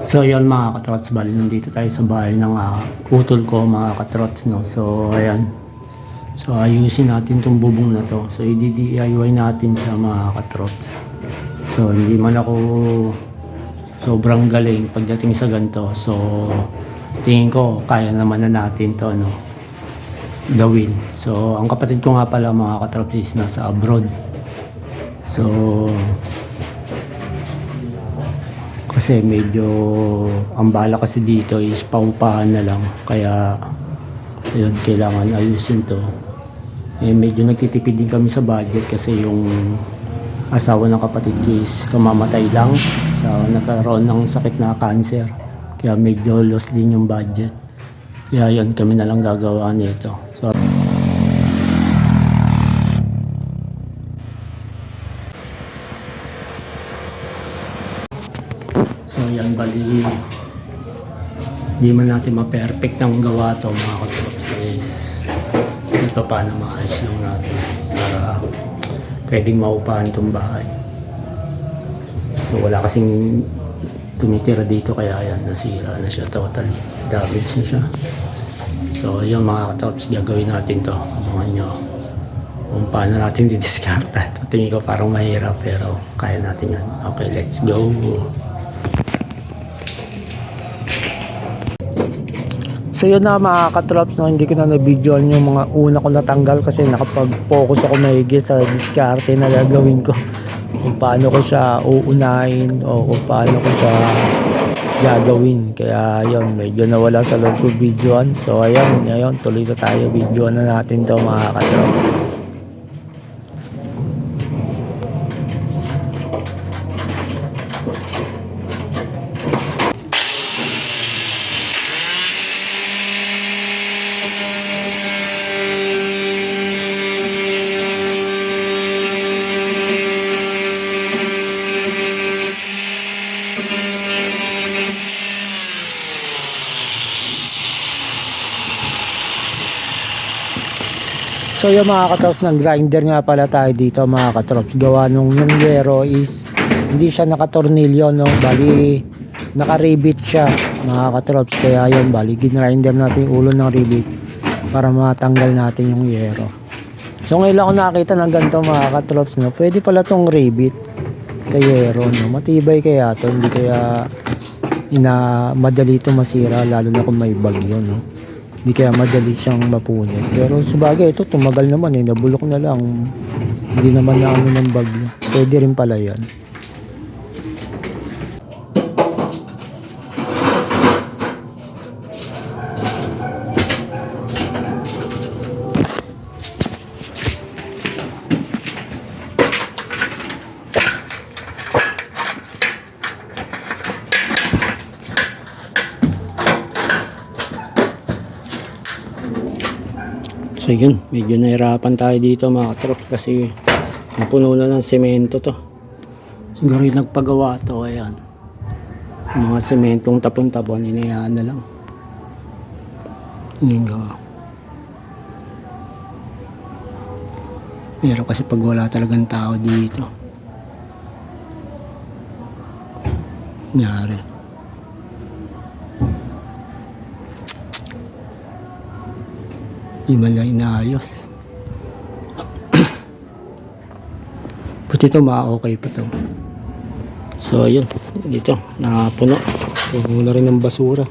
So yun mga katrots, bali nandito tayo sa bahay ng ah, utol ko mga katrots no. So ayan. So ayusin natin tong bubong na to. So i-DIY natin siya mga katrots. So hindi man ako sobrang galing pagdating sa ganito. So tingin ko kaya naman na natin to no gawin. So ang kapatid ko nga pala mga katrops is nasa abroad. So kasi medyo ang bala kasi dito is paupahan na lang. Kaya ayun kailangan ayusin to. Eh medyo nagtitipid din kami sa budget kasi yung asawa ng kapatid ko is kamamatay lang. So nagkaroon ng sakit na cancer. Kaya medyo loss din yung budget. Kaya yun kami na lang gagawa nito. So So yan bali hindi man natin ma-perfect ng gawa to mga katrops is ito pa paano maayos lang natin para pwedeng maupahan tong bahay. So wala kasing tumitira dito kaya yan nasira na siya totally. Damage na siya. So yun mga katrops gagawin natin to. Abangan nyo kung paano natin didiskarta. Ito tingin ko parang mahirap pero kaya natin yan. Okay, let's go. So yun na mga katrops, no, hindi ko na na-videoan yung mga una ko natanggal kasi nakapag-focus ako maigi sa diskarte na gagawin ko. Kung paano ko siya uunahin o kung paano ko siya gagawin. Kaya yun, medyo nawala sa loob ko videoan. So ayun, ngayon tuloy na tayo videoan na natin to mga katrops. So yung mga katrops ng grinder nga pala tayo dito mga katrops. Gawa nung yung yero is hindi siya nakatornilyo no. Bali nakaribit siya mga katrops. Kaya yun bali ginrinder natin yung ulo ng ribit para matanggal natin yung yero. So ngayon lang ako nakakita ng ganito mga katrops no. Pwede pala tong ribit sa yero no. Matibay kaya to. Hindi kaya ina madali ito masira lalo na kung may bagyo no. Hindi kaya madali siyang mapunit. Pero sabagay ito tumagal naman eh. Nabulok na lang. Hindi naman na ano ng bagyo. Pwede rin pala yan. So yun, medyo nahirapan tayo dito mga katrop kasi napuno na ng semento to. Siguro yung nagpagawa to, ayan. Mga sementong tapon-tapon, inayaan na lang. Tingin ko. Pero kasi pag wala talagang tao dito. Nyari. Di man lang inaayos. Buti ito ma-okay pa to. So ayun, dito nakapuno. Puno na rin ng basura.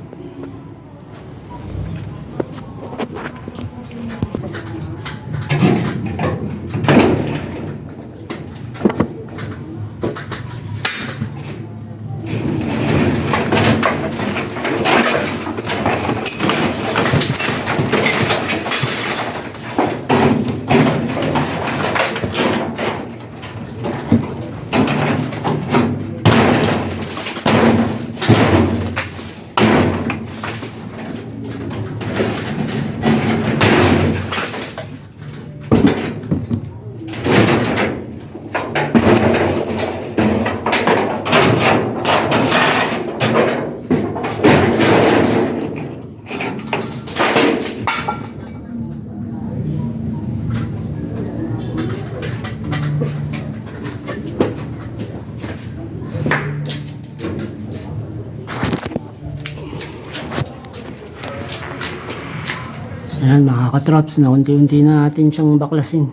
Ayan mga katrops, na unti-unti na natin siyang baklasin.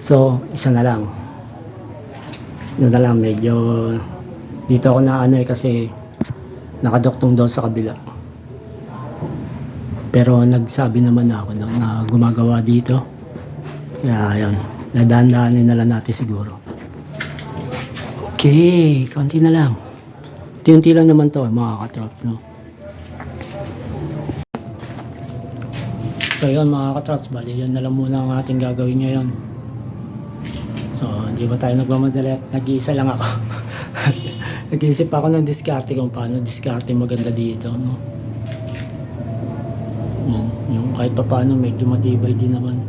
So, isa na lang. Ano na lang, medyo dito ako na ano eh kasi nakadoktong daw sa kabila. Pero nagsabi naman ako na, na gumagawa dito. Kaya ayun, nadaan-daanin na lang natin siguro. Okay, konti na lang. Unti-unti lang naman to mga katrop, no? So yun mga katrots, bali yun na lang muna ang ating gagawin ngayon. So hindi ba tayo nagmamadali nag-iisa lang ako. Nag-iisip ako ng diskarte kung paano diskarte maganda dito. No? Yung, yung kahit pa paano medyo matibay din naman.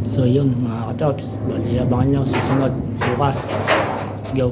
So yun mga katrops, bali abangan nyo susunod. Bukas. Let's go.